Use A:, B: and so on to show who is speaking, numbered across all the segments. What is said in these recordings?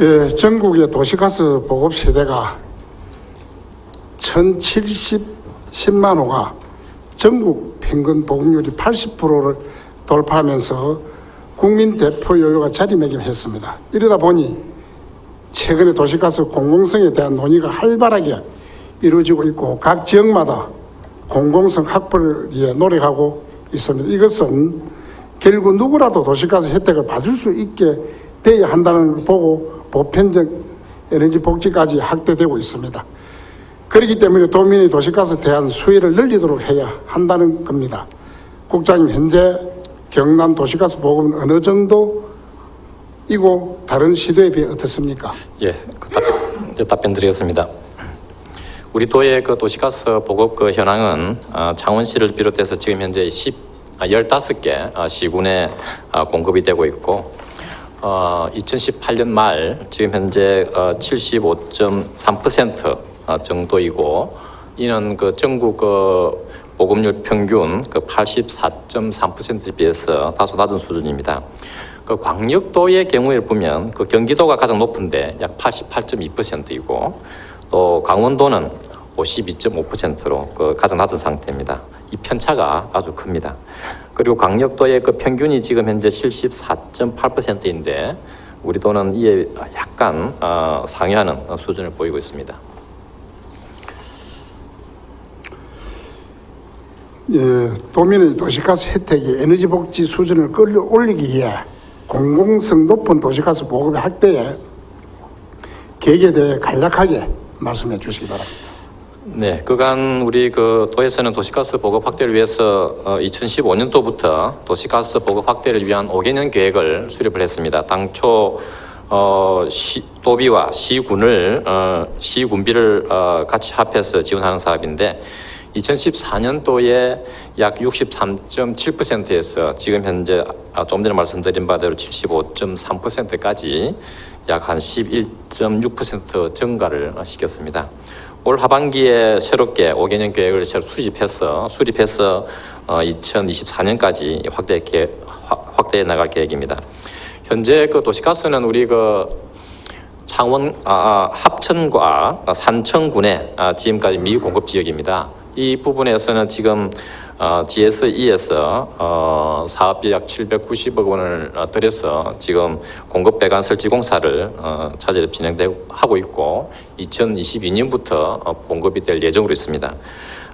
A: 예, 전국의 도시가스 보급 세대가 1070만 호가 전국 평균 보급률이 80%를 돌파하면서 국민 대표 연료가 자리매김했습니다. 이러다 보니 최근에 도시가스 공공성에 대한 논의가 활발하게 이루어지고 있고 각 지역마다 공공성 확보를 위해 노력하고 있습니다. 이것은 결국 누구라도 도시가스 혜택을 받을 수 있게 되어야 한다는 걸 보고 보편적 에너지 복지까지 확대되고 있습니다. 그렇기 때문에 도민의 도시가스 대한 수혜를 늘리도록 해야 한다는 겁니다. 국장님 현재 경남 도시가스 보급은 어느 정도 이고 다른 시도에 비해 어떻습니까?
B: 예, 그 답, 저 답변 드리겠습니다. 우리 도의 그 도시가스 보급 그 현황은 아, 창원시를 비롯해서 지금 현재 10, 아, 15개 아, 시군에 아, 공급이 되고 있고 어, 2018년 말 지금 현재 어, 75.3% 어, 정도이고 이는 그 전국 그 보급률 평균 그 84.3%에 비해서 다소 낮은 수준입니다. 그 광역도의 경우에 보면 그 경기도가 가장 높은데 약 88.2%이고 또 강원도는 52.5%로 그 가장 낮은 상태입니다. 이 편차가 아주 큽니다. 그리고 강력도의 그 평균이 지금 현재 74.8%인데 우리 도는 이에 약간 어, 상회하는 수준을 보이고 있습니다.
A: 예, 도민의 도시가스 혜택이 에너지 복지 수준을 끌어올리기 위해 공공성 높은 도시가스 보급의 확대에 계획에 대해 간략하게 말씀해 주시기 바랍니다.
B: 네, 그간 우리 그 도에서는 도시가스 보급 확대를 위해서 어, 2015년도부터 도시가스 보급 확대를 위한 5개년 계획을 수립을 했습니다. 당초 어, 시, 도비와 시군을 어, 시군비를 어, 같이 합해서 지원하는 사업인데 2014년도에 약 63.7%에서 지금 현재 아, 좀 전에 말씀드린 바대로 75.3%까지 약 한 11.6% 증가를 시켰습니다. 올 하반기에 새롭게 5개년 계획을 새로 수립해서 수립해서 어, 2024년까지 확대 계획, 확- 확대해 나갈 계획입니다. 현재 그 도시가스는 우리 그 창원 아, 아, 합천과 산청군의 아, 지금까지 미공급 지역입니다. 이 부분에서는 지금 어, GSE에서 어, 사업비 약 790억 원을 어, 들여서 지금 공급 배관 설치 공사를 어, 차질 진행되고 하고 있고 2022년부터 어, 공급이 될 예정으로 있습니다.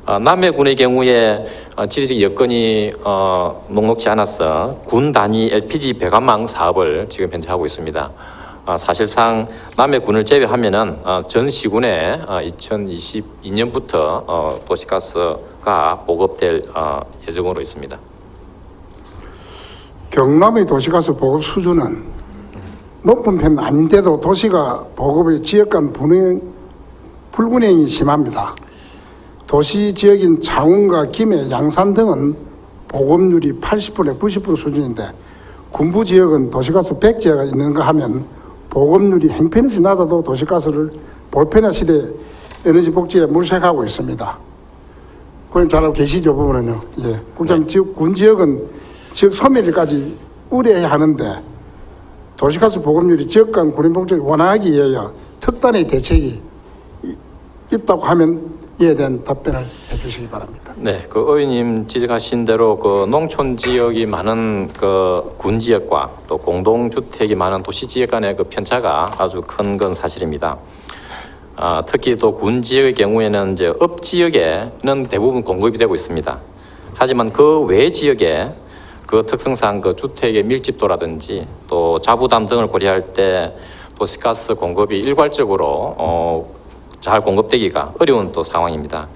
B: 어, 남해군의 경우에 어, 지리적 여건이 어, 녹록지 않아서 군 단위 LPG 배관망 사업을 지금 현재 하고 있습니다. 아, 사실상 남해군을 제외하면은 어, 전 시군에 2022년부터 어, 도시가스가 보급될 어, 예정으로 있습니다.
A: 경남의 도시가스 보급 수준은 높은 편은 아닌데도 도시가 보급의 지역 간 분행, 불균형이 심합니다. 도시 지역인 창원과 김해, 양산 등은 보급률이 80% 90% 수준인데 군부 지역은 도시가스 백제가 있는가 하면 보급률이 행편없이 낮아도 도시가스를 볼펜화 시대 에너지 복지에 물색하고 있습니다. 고객님 잘 알고 계시죠, 부분은요. 예. 국장 지역, 군 지역은 지역 소멸까지 우려해야 하는데 도시가스 보급률이 지역 간 군인 복지를 원활하기 위하여 특단의 대책이 이- 있다고 하면 이에 대한 답변을 해주시기 바랍니다.
B: 네, 그 의원님 지적하신 대로 그 농촌 지역이 많은 그 군 지역과 또 공동 주택이 많은 도시 지역 간의 그 편차가 아주 큰 건 사실입니다. 아, 특히 또 군 지역의 경우에는 이제 업 지역에는 대부분 공급이 되고 있습니다. 하지만 그 외 지역에 그 특성상 그 주택의 밀집도라든지 또 자부담 등을 고려할 때 도시가스 공급이 일괄적으로 어, 잘 공급되기가 어려운 또 상황입니다.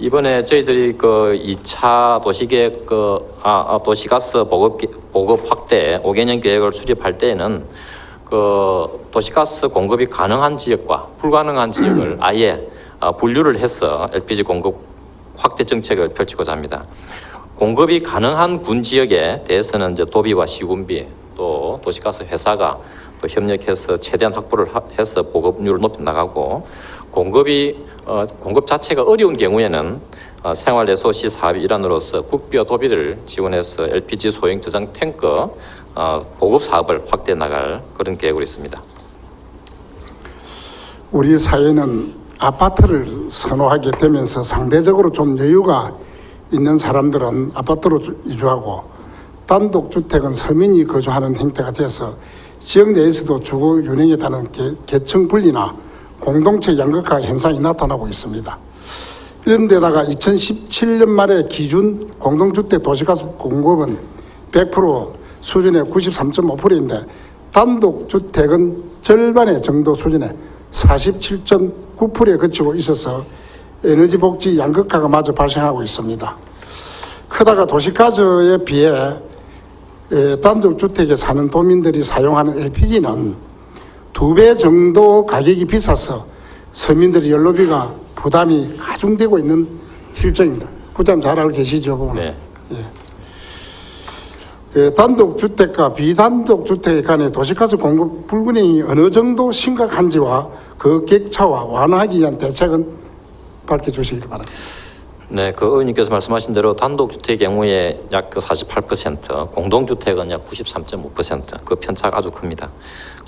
B: 이번에 저희들이 그 2차 도시계획 그 아, 아, 도시가스 보급 기- 보급 확대 5개년 계획을 수립할 때에는 그 도시가스 공급이 가능한 지역과 불가능한 지역을 아예 아, 분류를 해서 LPG 공급 확대 정책을 펼치고자 합니다. 공급이 가능한 군 지역에 대해서는 이제 도비와 시군비 또 도시가스 회사가 또 협력해서 최대한 확보를 하- 해서 보급률을 높여 나가고 공급이 어, 공급 자체가 어려운 경우에는 어, 생활내 소시 사업의 일환으로서 국비와 도비를 지원해서 LPG 소형 저장 탱크 어, 보급 사업을 확대해 나갈 그런 계획으로 있습니다.
A: 우리 사회는 아파트를 선호하게 되면서 상대적으로 좀 여유가 있는 사람들은 아파트로 주- 이주하고 단독주택은 서민이 거주하는 형태가 돼서 지역 내에서도 주거 유형에 따른 계- 계층 분리나 공동체 양극화 현상이 나타나고 있습니다. 이런 데다가 2017년 말에 기준 공동주택 도시가스 공급은 100% 수준의 93.5%인데 단독주택은 절반의 정도 수준의 47.9%에 그치고 있어서 에너지 복지 양극화가 마저 발생하고 있습니다. 크다가 도시가스에 비해 에, 단독주택에 사는 도민들이 사용하는 LPG는 두 배 정도 가격이 비싸서 서민들의 연료비가 부담이 가중되고 있는 실정입니다. 부담 잘 알고 계시죠?
B: 네.
A: 예, 단독주택과 비단독주택 간의 도시가스 공급 불균형이 어느 정도 심각한지와 그 격차와 완화하기 위한 대책은 밝혀주시기 바랍니다.
B: 네, 그 의원님께서 말씀하신 대로 단독주택의 경우에 약 그 48%, 공동주택은 약 93.5%, 그 편차가 아주 큽니다.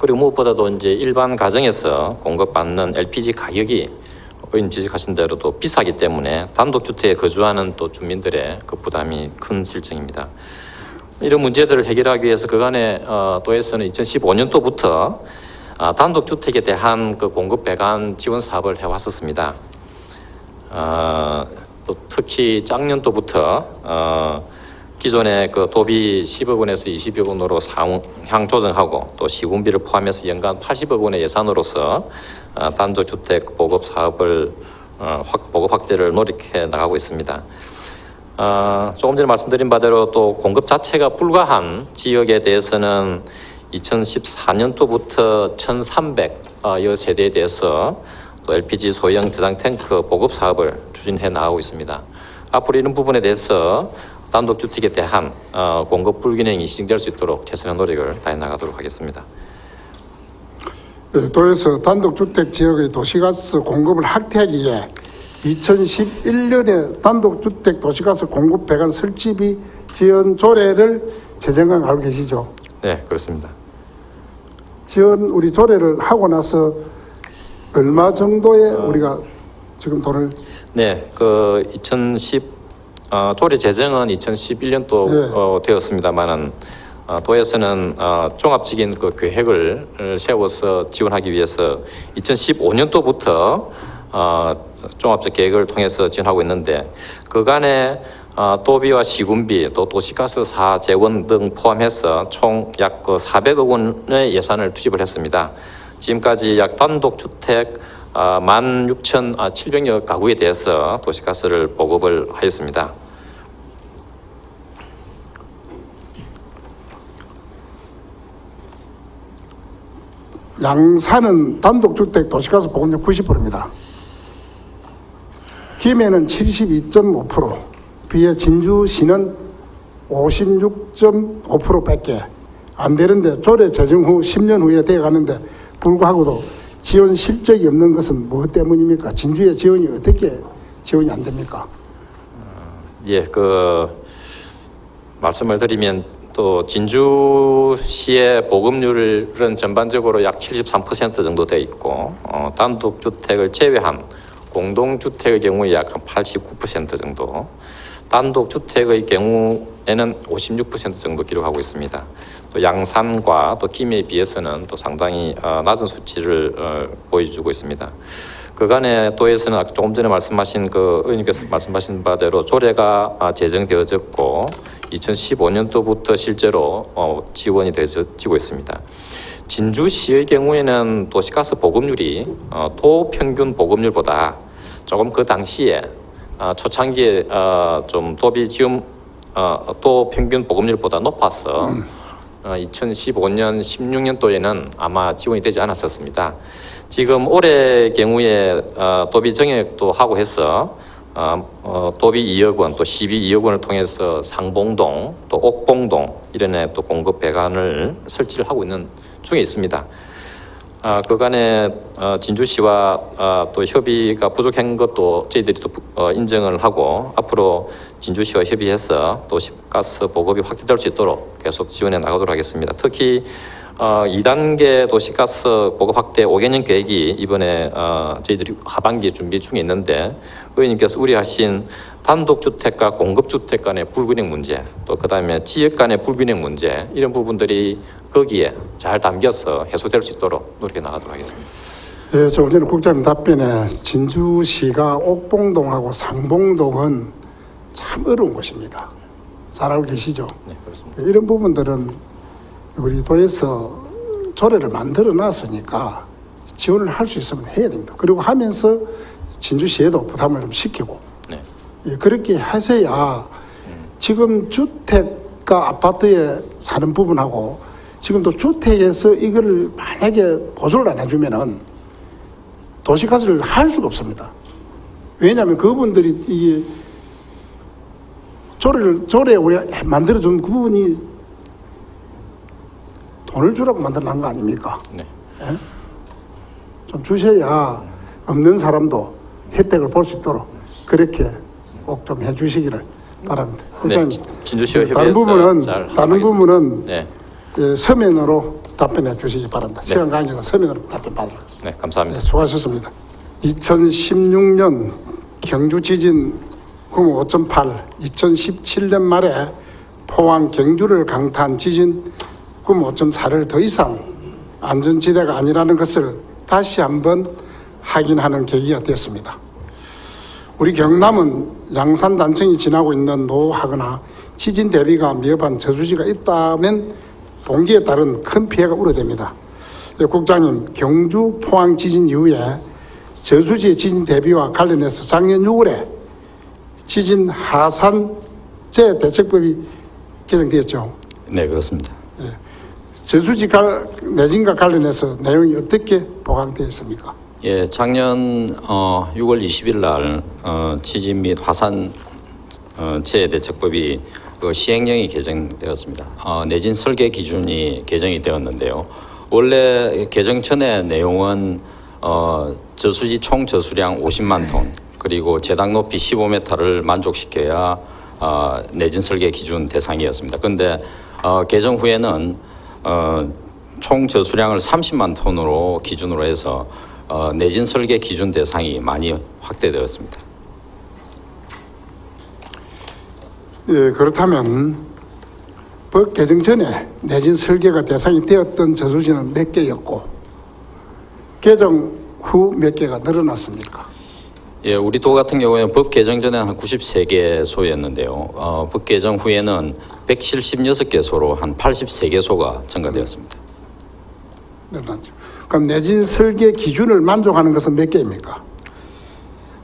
B: 그리고 무엇보다도 이제 일반 가정에서 공급받는 LPG 가격이 의원님 지적하신 대로 또 비싸기 때문에 단독주택에 거주하는 또 주민들의 그 부담이 큰 실정입니다. 이런 문제들을 해결하기 위해서 그간에 어, 도에서는 2015년도부터 아, 단독주택에 대한 그 공급 배관 지원 사업을 해왔었습니다. 어, 또 특히 작년도부터 어, 기존의 그 도비 10억 원에서 20억 원으로 상향 조정하고 또 시군비를 포함해서 연간 80억 원의 예산으로서 어, 단독주택 보급 사업을 어, 확, 보급 확대를 노력해 나가고 있습니다. 어, 조금 전에 말씀드린 바대로 또 공급 자체가 불가한 지역에 대해서는 2014년도부터 1,300여 세대에 대해서 또 LPG 소형 저장 탱크 보급 사업을 추진해 나가고 있습니다. 앞으로 이런 부분에 대해서 단독 주택에 대한 어, 공급 불균형이 시정될 수 있도록 최선의 노력을 다해 나가도록 하겠습니다.
A: 예, 도에서 단독주택 지역의 도시가스 공급을 확대하기 위해 2011년에 단독주택 도시가스 공급 배관 설치비 지원 조례를 제정한 거 알고 계시죠?
B: 네, 그렇습니다.
A: 지원 우리 조례를 하고 나서 얼마 정도의 우리가 지금 돈을
B: 네, 그 2010 어, 조례 제정은 2011년도
A: 네.
B: 어, 되었습니다만은 어, 도에서는 어, 종합적인 그 계획을 어, 세워서 지원하기 위해서 2015년도부터 어, 종합적 계획을 통해서 지원하고 있는데 그간에 어, 도비와 시군비 또 도시가스 사 재원 등 포함해서 총 약 그 400억 원의 예산을 투입을 했습니다. 지금까지 약 단독 주택 아, 16,700여 가구에 대해서 도시가스를 보급을 하였습니다.
A: 양산은 단독주택 도시가스 보급률 90%입니다. 김해는 72.5%, 비해 진주시는 56.5%밖에 안 되는데 조례 제정 후 10년 후에 돼 가는데 불구하고도 지원 실적이 없는 것은 무엇 때문입니까? 진주의 지원이 어떻게 지원이 안 됩니까?
B: 예, 그 말씀을 드리면 또 진주시의 보급률은 전반적으로 약 73% 정도 돼 있고 어, 단독 주택을 제외한 공동 주택의 경우에 약 한 89% 정도, 단독 주택의 경우에는 56% 정도 기록하고 있습니다. 또 양산과 또 김해에 비해서는 또 상당히 어, 낮은 수치를 어, 보여주고 있습니다. 그간에 도에서는 아까 조금 전에 말씀하신 그 의원님께서 말씀하신 바대로 조례가 아, 제정되어졌고 2015년도부터 실제로 어, 지원이 되어지고 있습니다. 진주시의 경우에는 도시가스 보급률이 어, 도 평균 보급률보다 조금 그 당시에 어, 초창기에 어, 좀 도비 지금 어, 도 평균 보급률보다 높아서 어, 2015년 16년도에는 아마 지원이 되지 않았었습니다. 지금 올해 경우에 어, 도비 정액도 하고 해서 어, 어, 도비 2억 원, 또 12, 2억 원을 통해서 상봉동, 또 옥봉동 이런 애또 공급 배관을 설치를 하고 있는 중에 있습니다. 아, 그간에 어, 진주시와 어, 또 협의가 부족한 것도 저희들이 또 부- 어, 인정을 하고 앞으로 진주시와 협의해서 또 시가스 보급이 확대될 수 있도록 계속 지원해 나가도록 하겠습니다. 특히
C: 어, 2단계 도시가스 보급 확대 5개년 계획이 이번에 어, 저희들이 하반기에 준비 중에 있는데 의원님께서 우려하신 단독주택과 공급주택 간의 불균형 문제 또 그다음에 지역 간의 불균형 문제 이런 부분들이 거기에 잘 담겨서 해소될 수 있도록 노력해 나가도록 하겠습니다.
A: 예, 조금 전에 국장님 답변에 진주시가 옥봉동하고 상봉동은 참 어려운 곳입니다. 잘 알고 계시죠?
C: 네, 그렇습니다.
A: 이런 부분들은 우리 도에서 조례를 만들어 놨으니까 지원을 할 수 있으면 해야 됩니다. 그리고 하면서 진주시에도 부담을 좀 시키고
C: 네.
A: 예, 그렇게 하셔야 지금 주택과 아파트에 사는 부분하고 지금 또 주택에서 이거를 만약에 보조를 안 해주면은 도시가스를 할 수가 없습니다. 왜냐하면 그분들이 이 조례를 조례 우리 만들어준 그 부분이 돈을 주라고 만들어놓은 거 아닙니까?
C: 네.
A: 좀 주셔야 없는 사람도 혜택을 볼 수 있도록 그렇게 꼭 좀 해주시기를 바랍니다.
C: 네, 진주시와
A: 다른
C: 협의해서
A: 부분은
C: 잘
A: 다른
C: 하겠습니다.
A: 부분은
C: 네.
A: 예, 서면으로 답변해 주시기 바랍니다. 시간 관계상 서면으로 답변 받으러.
C: 네,
A: 네,
C: 감사합니다.
A: 수고하셨습니다. 2016년 경주 지진 규모 5.8, 2017년 말에 포항 경주를 강타한 지진 규모 5.4를 더 이상 안전지대가 아니라는 것을 다시 한번 확인하는 계기가 되었습니다. 우리 경남은 양산 단층이 지나고 있는 노하거나 지진 대비가 미흡한 저수지가 있다면 동기에 따른 큰 피해가 우려됩니다. 예, 국장님, 경주 포항 지진 이후에 저수지의 지진 대비와 관련해서 작년 6월에 지진 하산재 대책법이 개정되었죠.
C: 네, 그렇습니다.
A: 저수지 갈- 내진과 관련해서 내용이 어떻게 보강되어 있습니까?
C: 예, 작년 어, 6월 20일 날 어, 지진 및 화산 어, 재해 대책법이 그 시행령이 개정되었습니다. 어, 내진 설계 기준이 개정이 되었는데요. 원래 개정 전의 내용은 어, 저수지 총 저수량 50만 톤 그리고 제당 높이 15m를 만족시켜야 어, 내진 설계 기준 대상이었습니다. 그런데 어, 개정 후에는 어, 총 저수량을 30만 톤으로 기준으로 해서 어, 내진 설계 기준 대상이 많이 확대되었습니다.
A: 예, 그렇다면 법 개정 전에 내진 설계가 대상이 되었던 저수지는 몇 개였고 개정 후 몇 개가 늘어났습니까?
C: 예, 우리 도 같은 경우에는 법 개정 전에는 한 93개소였는데요. 어, 법 개정 후에는 176개소로 한 83개소가 증가되었습니다.
A: 늘어났죠. 그럼 내진 설계 기준을 만족하는 것은 몇 개입니까?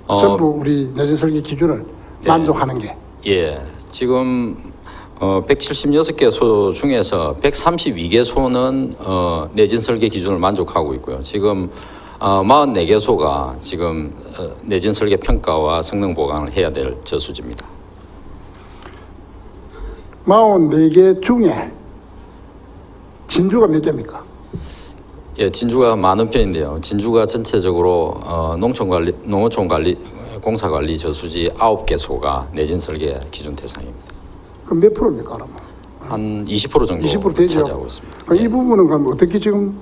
C: 어,
A: 전부 우리 내진 설계 기준을
C: 네.
A: 만족하는 게
C: 예, 지금 어, 176개소 중에서 132개소는 어, 내진 설계 기준을 만족하고 있고요. 지금 어, 44개소가 지금 어, 내진 설계 평가와 성능 보강을 해야 될 저수지입니다.
A: 44개 중에 진주가 몇 개입니까?
C: 예, 진주가 많은 편인데요. 진주가 전체적으로 어, 농촌관리, 농어촌관리, 공사관리 저수지 9개소가 내진 설계 기준 대상입니다.
A: 그럼 몇 프로입니까, 그러면?
C: 한20% 정도
A: 20% 되죠.
C: 차지하고 있습니다.
A: 그럼 이 부분은 그럼 어떻게 지금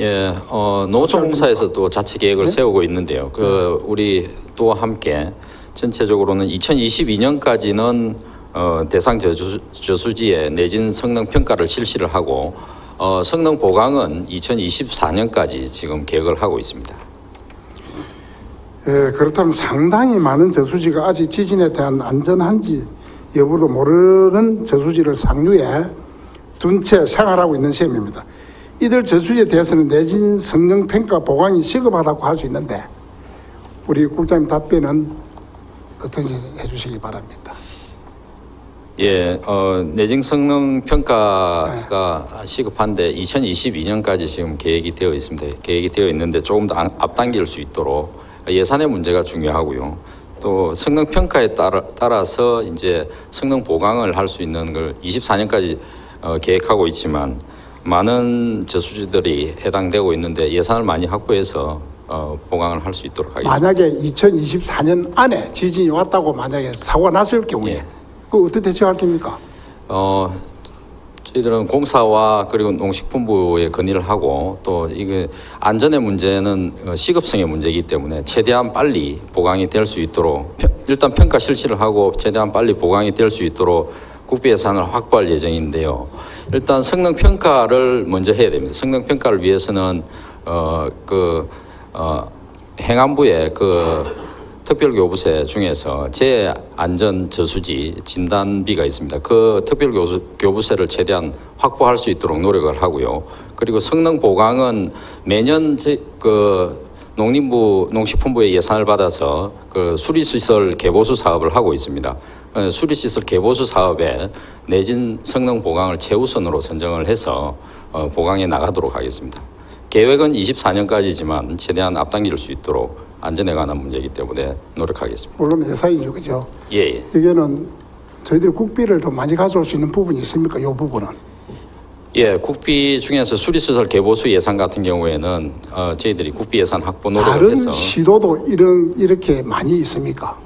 C: 예, 어, 농어촌공사에서 또 자치 계획을
A: 네?
C: 세우고 있는데요. 그 우리 또 함께 전체적으로는 2022년까지는 어, 대상 저수, 저수지의 내진 성능 평가를 실시를 하고 어, 성능 보강은 2024년까지 지금 계획을 하고 있습니다.
A: 예, 그렇다면 상당히 많은 저수지가 아직 지진에 대한 안전한지 여부도 모르는 저수지를 상류에 둔 채 생활하고 있는 셈입니다. 이들 저수지에 대해서는 내진 성능 평가 보강이 시급하다고 할 수 있는데 우리 국장님 답변은 어떤지 해주시기 바랍니다.
C: 예, 어, 내진 성능 평가가 시급한데 2022년까지 지금 계획이 되어 있습니다. 계획이 되어 있는데 조금 더 안- 앞당길 수 있도록 예산의 문제가 중요하고요. 또 성능 평가에 따라, 따라서 이제 성능 보강을 할 수 있는 걸 24년까지 어, 계획하고 있지만 많은 저수지들이 해당되고 있는데 예산을 많이 확보해서 어, 보강을 할 수 있도록 하겠습니다.
A: 만약에 2024년 안에 지진이 왔다고 만약에 사고가 났을 경우에
C: 예.
A: 그 어떻게 대처할 겁니까?
C: 어, 저희들은 공사와 그리고 농식품부에 건의를 하고 또 이게 안전의 문제는 어, 시급성의 문제이기 때문에 최대한 빨리 보강이 될 수 있도록 평- 일단 평가 실시를 하고 최대한 빨리 보강이 될 수 있도록 국비 예산을 확보할 예정인데요. 일단 성능 평가를 먼저 해야 됩니다. 성능 평가를 위해서는 어그 어, 행안부의 그 특별교부세 중에서 제안전 저수지 진단비가 있습니다. 그 특별교부세를 최대한 확보할 수 있도록 노력을 하고요. 그리고 성능 보강은 매년 제- 그 농림부 농식품부의 예산을 받아서 그 수리시설 개보수 사업을 하고 있습니다. 어, 수리시설 개보수 사업에 내진 성능 보강을 최우선으로 선정을 해서 어, 보강해 나가도록 하겠습니다. 계획은 24년까지지만 최대한 앞당길 수 있도록 안전에 관한 문제이기 때문에 노력하겠습니다.
A: 물론 예산이죠, 그죠?
C: 예, 예.
A: 이게는 저희들이 국비를 더 많이 가져올 수 있는 부분이 있습니까? 이 부분은.
C: 예, 국비 중에서 수리시설 개보수 예산 같은 경우에는 어, 저희들이 국비 예산 확보 노력을
A: 다른
C: 해서
A: 시도도 이런 이렇게 많이 있습니까?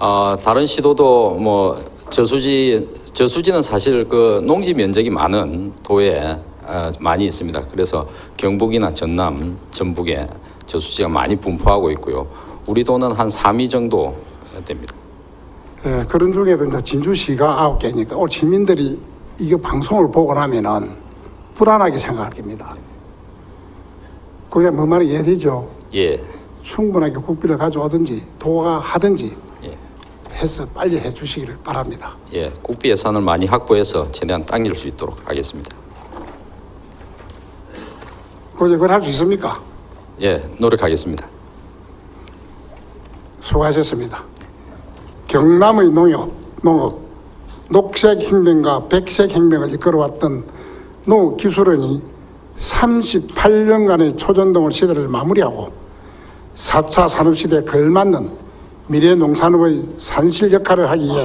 C: 어, 다른 시도도 뭐 저수지 저수지는 사실 그 농지 면적이 많은 도에 어, 많이 있습니다. 그래서 경북이나 전남, 전북에 저수지가 많이 분포하고 있고요. 우리 도는 한 3위 정도 됩니다.
A: 예, 그런 중에도 이제 진주시가 아홉 개니까 오늘 시민들이 이거 방송을 보고 나면은 불안하게 생각할 겁니다. 그게 뭐 말이 이해되죠?
C: 예,
A: 충분하게 국비를 가져오든지 도가 하든지
C: 예.
A: 해서 빨리 해주시기를 바랍니다.
C: 예, 국비 예산을 많이 확보해서 최대한 당길 수 있도록 하겠습니다.
A: 그제 그걸 할 수 있습니까?
C: 예, 노력하겠습니다.
A: 수고하셨습니다. 경남의 농업, 농업, 녹색 혁명과 백색 혁명을 이끌어왔던 농업 기술원이 38년간의 초전동을 시대를 마무리하고 4차 산업시대에 걸맞는 미래 농산업의 산실 역할을 하기 위해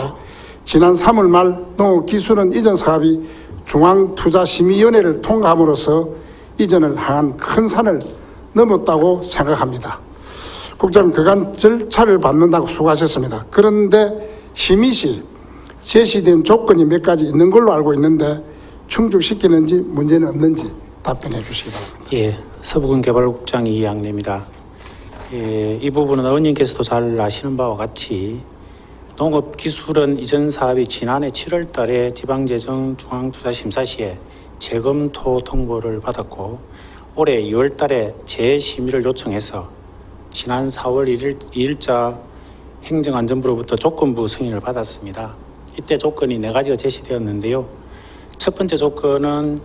A: 지난 3월 말 농업기술원 이전 사업이 중앙투자심의위원회를 통과함으로써 이전을 향한 큰 산을 넘었다고 생각합니다. 국장님 그간 절차를 받는다고 수고하셨습니다. 그런데 힘이시 제시된 조건이 몇 가지 있는 걸로 알고 있는데 충족시키는지 문제는 없는지 답변해 주시기 바랍니다.
D: 예, 서부군 개발국장 이양래입니다. 예, 이 부분은 의원님께서도 잘 아시는 바와 같이 농업기술원 이전 사업이 지난해 7월 달에 지방재정 중앙투자심사 시에 재검토 통보를 받았고 올해 2월 달에 재심의를 요청해서 지난 4월 1일, 2일자 행정안전부로부터 조건부 승인을 받았습니다. 이때 조건이 네 가지가 제시되었는데요. 첫 번째 조건은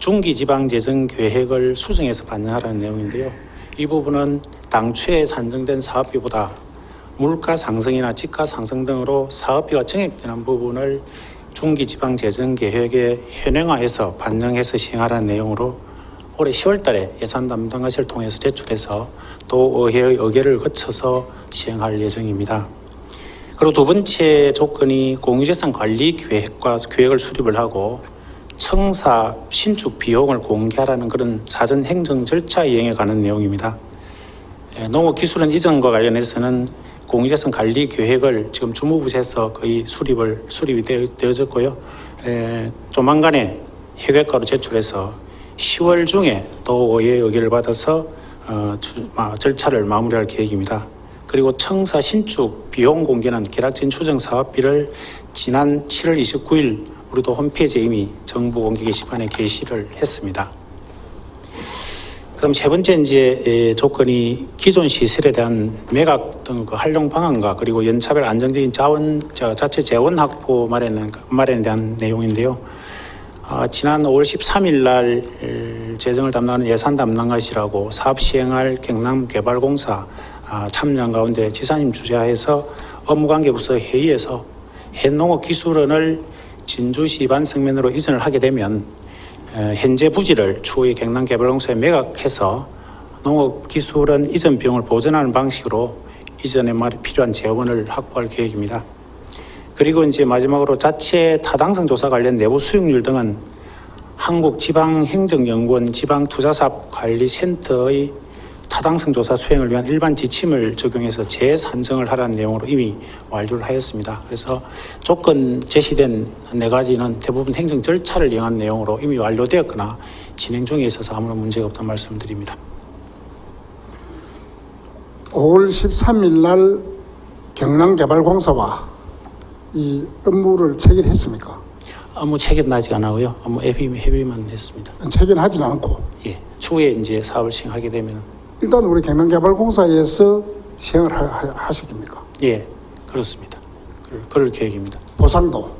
D: 중기지방재정 계획을 수정해서 반영하라는 내용인데요. 이 부분은 당초에 산정된 사업비보다 물가 상승이나 집가 상승 등으로 사업비가 증액되는 부분을 중기지방재정 계획에 현행화해서 반영해서 시행하라는 내용으로 올해 10월 달에 예산 담당자실 통해서 제출해서 또 의회의 의결을 거쳐서 시행할 예정입니다. 그리고 두 번째 조건이 공유재산 관리 계획과 계획을 수립을 하고 청사 신축 비용을 공개하라는 그런 사전 행정 절차 이행에 관한 내용입니다. 예, 농업기술원 이전과 관련해서는 공유재산 관리 계획을 지금 주무부에서 거의 수립을 수립이 되어, 되어졌고요. 에, 조만간에 협약가로 제출해서 10월 중에 또 의회 의결을 받아서 어, 주- 아, 절차를 마무리할 계획입니다. 그리고 청사 신축 비용 공개는 계략진 추정 사업비를 지난 7월 29일 우리도 홈페이지에 이미 정부 공개 게시판에 게시를 했습니다. 그럼 세 번째 이제 에, 조건이 기존 시설에 대한 매각 등 그 활용 방안과 그리고 연차별 안정적인 자원 저 자체 재원 확보 마련에 마련에 대한 내용인데요. 아, 지난 5월 13일 날 에, 재정을 담당하는 예산 담당가시라고 사업 시행할 경남 개발공사 아, 참여한 가운데 지사님 주재하에서 업무관계부서 회의에서 해농업 기술원을 진주시 반성면으로 이전을 하게 되면 에, 현재 부지를 추후에 경남개발공사에 매각해서 농업기술원 이전 비용을 보전하는 방식으로 이전에 말 필요한 재원을 확보할 계획입니다. 그리고 이제 마지막으로 자체 타당성 조사 관련 내부 수익률 등은 한국지방행정연구원 지방투자사업관리센터의 타당성 조사 수행을 위한 일반 지침을 적용해서 재산정을 하라는 내용으로 이미 완료를 하였습니다. 그래서 조건 제시된 네 가지는 대부분 행정 절차를 이용한 내용으로 이미 완료되었거나 진행 중에 있어서 아무런 문제가 없다는 말씀드립니다.
A: 5월 13일 날 경남개발공사와 이 업무를 체결했습니까?
D: 아무 체결 나지 않았고요. 협의, 협의만 했습니다.
A: 체결하지는 않고
D: 예. 추후에 이제 사업을 시행하게 되면
A: 일단 우리 경남개발공사에서 시행을 하, 하, 하시겠습니까?
D: 예 그렇습니다. 그럴, 그럴 계획입니다.
A: 보상도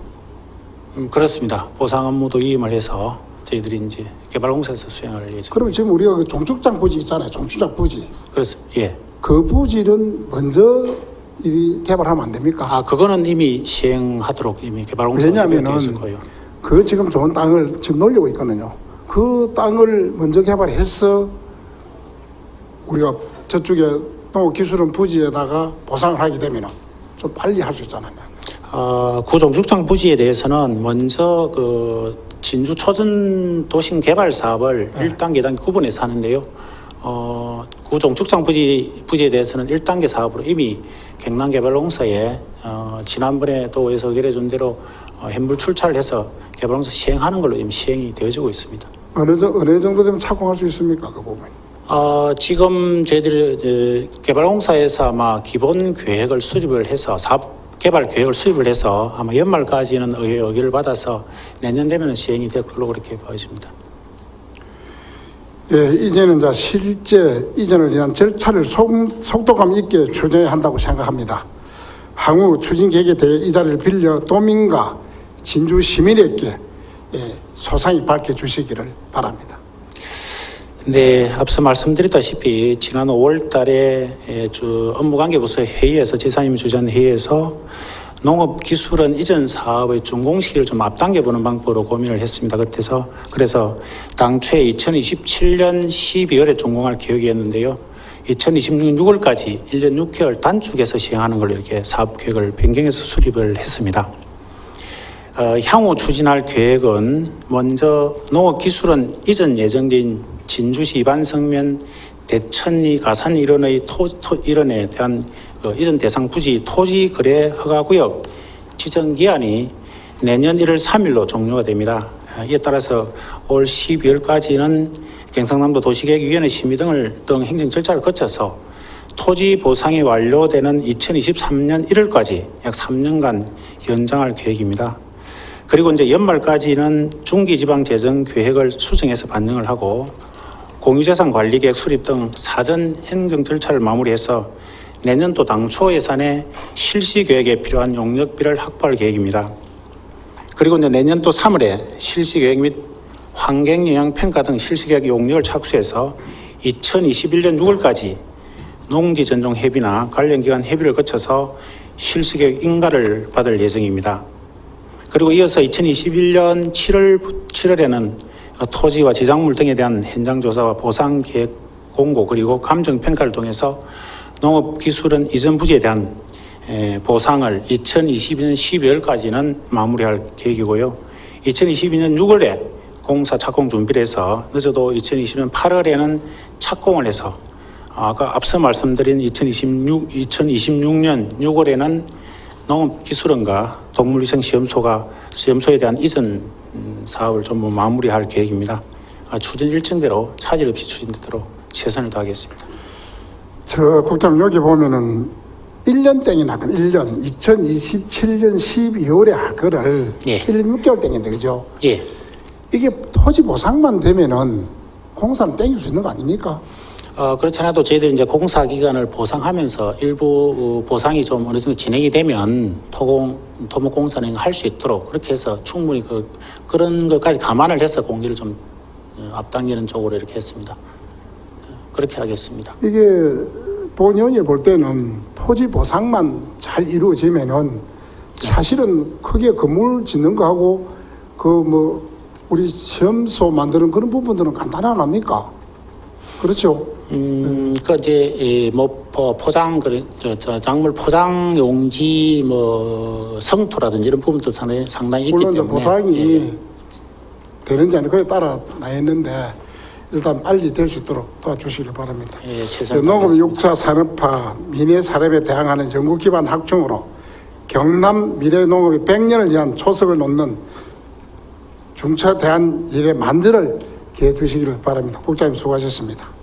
D: 음, 그렇습니다. 보상 업무도 이임을 해서 저희들이 이제 개발공사에서 수행할 예정.
A: 그럼 지금 우리가 그 종축장 부지 있잖아요. 종축장 부지
D: 그렇습니다. 예.
A: 그 부지는 먼저 이 개발하면 안 됩니까?
D: 아 그거는 이미 시행하도록 이미 개발공사가
A: 왜냐하면은
D: 거예요.
A: 그 지금 좋은 땅을 지금 놀리고 있거든요. 그 땅을 먼저 개발해서 우리가 저쪽에 또 기술은 부지에다가 보상을 하게 되면은 좀 빨리 할 수 있잖아요.
D: 어, 구종축장 부지에 대해서는 먼저 그 진주 초전 도심 개발 사업을
A: 네.
D: 1단계, 2단계 구분해서 하는데요. 어, 구종축장 부지, 부지에 대해서는 1단계 사업으로 이미 경남개발공사에 어, 지난번에 도에서 의결해 준 대로 어, 현물 출차를 해서 개발공사 시행하는 걸로 이미 시행이 되어지고 있습니다.
A: 어느, 정- 어느 정도 되면 착공할 수 있습니까? 그 부분.
D: 어, 지금 저희들이 어, 개발공사에서 아마 기본 계획을 수립을 해서 사업 개발 계획을 수립을 해서 아마 연말까지는 의- 의결을 받아서 내년 되면 시행이 될 걸로 그렇게 보여집니다.
A: 예, 이제는 자 실제 이전을 위한 절차를 속, 속도감 있게 추진해야 한다고 생각합니다. 향후 추진 계획에 대해 이 자리를 빌려 도민과 진주 시민에게 예, 소상히 밝혀 주시기를 바랍니다.
D: 네, 앞서 말씀드렸다시피 지난 5월 달에 예, 주 업무관계부서 회의에서 지사님이 주재한 회의에서 농업기술원 이전 사업의 준공 시기를 좀 앞당겨 보는 방법으로 고민을 했습니다. 그때서 그래서 당초에 2027년 12월에 준공할 계획이었는데요. 2026년 6월까지 1년 6개월 단축해서 시행하는 걸로 이렇게 사업 계획을 변경해서 수립을 했습니다. 어, 향후 추진할 계획은 먼저 농업기술원 이전 예정된 진주시 이반성면 대천리 가산 일원의 토, 토 일원에 대한 어, 이전 대상 부지 토지 거래 허가구역 지정 기한이 내년 1월 3일로 종료가 됩니다. 아, 이에 따라서 올 12월까지는 경상남도 도시계획위원회 심의 등을 등 행정 절차를 거쳐서 토지 보상이 완료되는 2023년 1월까지 약 3년간 연장할 계획입니다. 그리고 이제 연말까지는 중기지방 재정 계획을 수정해서 반영을 하고 공유재산 관리 계획 수립 등 사전 행정 절차를 마무리해서 내년도 당초 예산에 실시 계획에 필요한 용역비를 확보할 계획입니다. 그리고 이제 내년도 3월에 실시 계획 및 환경 영향 평가 등 실시 계획 용역을 착수해서 2021년 6월까지 농지 전종 협의나 관련 기관 협의를 거쳐서 실시 계획 인가를 받을 예정입니다. 그리고 이어서 2021년 7월 7월에는 토지와 지작물 등에 대한 현장 조사와 보상 계획 공고 그리고 감정 평가를 통해서 농업기술은 이전 부지에 대한 에, 보상을 2022년 12월까지는 마무리할 계획이고요. 2022년 6월에 공사 착공 준비를 해서 늦어도 2020년 8월에는 착공을 해서 아까 앞서 말씀드린 2026, 2026년 6월에는 농업기술원과 동물위생 시험소가 시험소에 대한 이전 음, 사업을 전부 마무리할 계획입니다. 아, 추진 일정대로 차질 없이 추진되도록 최선을 다하겠습니다.
A: 저 국장님 여기 보면은 1년 땡이 나건 1년 2027년 12월에 할 거를
D: 예.
A: 1년 6개월 땡인데 그죠?
D: 예,
A: 이게 토지 보상만 되면은 공사는 땡길 수 있는 거 아닙니까?
D: 어, 그렇지 않아도 저희들이 이제 공사 기간을 보상하면서 일부 어, 보상이 좀 어느 정도 진행이 되면 토공 토목 공사는 할수 있도록 그렇게 해서 충분히 그 그런 것까지 감안을 해서 공기를 좀 어, 앞당기는 쪽으로 이렇게 했습니다. 어, 그렇게 하겠습니다.
A: 이게 본의원이 볼 때는 토지 보상만 잘 이루어지면은 사실은 크게 건물 짓는 거하고 그 뭐 우리 시험소 만드는 그런 부분들은 간단한 합니까? 그렇죠.
D: 음, 그 이제 이뭐 포장 그 저, 저 작물 포장 용지 뭐 성토라든지 이런 부분도 상당히 상당히 있기 때문에
A: 보상이
D: 예,
A: 되는지 아니 그에 따라 나 있는데 일단 빨리 될 수 있도록 도와주시길 바랍니다.
D: 예,
A: 농업
D: 다하겠습니다.
A: 6차 산업화 미래 산업에 대항하는 연구 기반 학충으로 경남 미래 농업의 100년을 위한 초석을 놓는 중차 대한 일의 만들을 기해 주시기를 바랍니다. 국장님 수고하셨습니다.